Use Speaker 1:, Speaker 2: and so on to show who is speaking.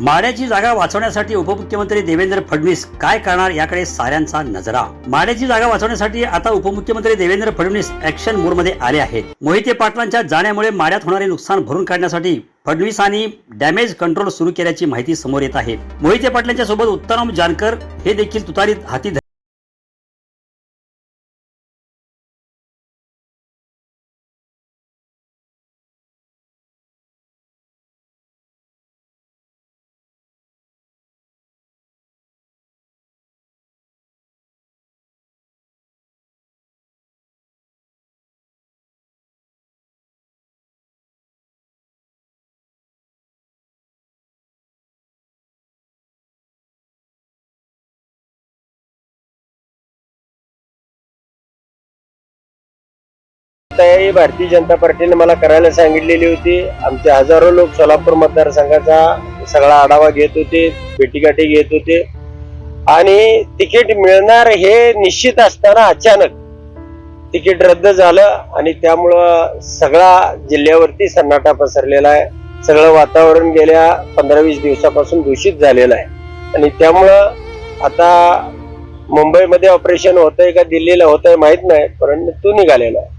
Speaker 1: माड्याची जागा वाचवण्यासाठी उपमुख्यमंत्री देवेंद्र फडणवीस काय करणार याकडे साऱ्यांचा नजरा. माड्याची जागा वाचवण्यासाठी आता उपमुख्यमंत्री देवेंद्र फडणवीस ऍक्शन मोडमध्ये आले आहेत. मोहिते पाटलांच्या जाण्यामुळे माड्यात होणारे नुकसान भरून काढण्यासाठी फडणवीसांनी डॅमेज कंट्रोल सुरू केल्याची माहिती समोर येत आहे. मोहिते पाटलांच्या सोबत उत्तम जानकर हे देखील तुतारीत हाती
Speaker 2: तयारी भारतीय जनता पार्टीने मला करायला सांगितलेली होती. आमचे हजारो लोक सोलापूर मतदारसंघाचा सगळा आढावा घेत होते भेटीगाठी घेत होते. आणि तिकीट मिळणार हे निश्चित असताना अचानक तिकीट रद्द झालं आणि त्यामुळं सगळा जिल्ह्यावरती सन्नाटा पसरलेला आहे. सगळं वातावरण गेल्या पंधरा वीस दिवसापासून दूषित झालेलं आहे. आणि त्यामुळं आता मुंबईमध्ये ऑपरेशन होतंय का दिल्लीला होतंय माहीत नाही परंतु निघालेला आहे.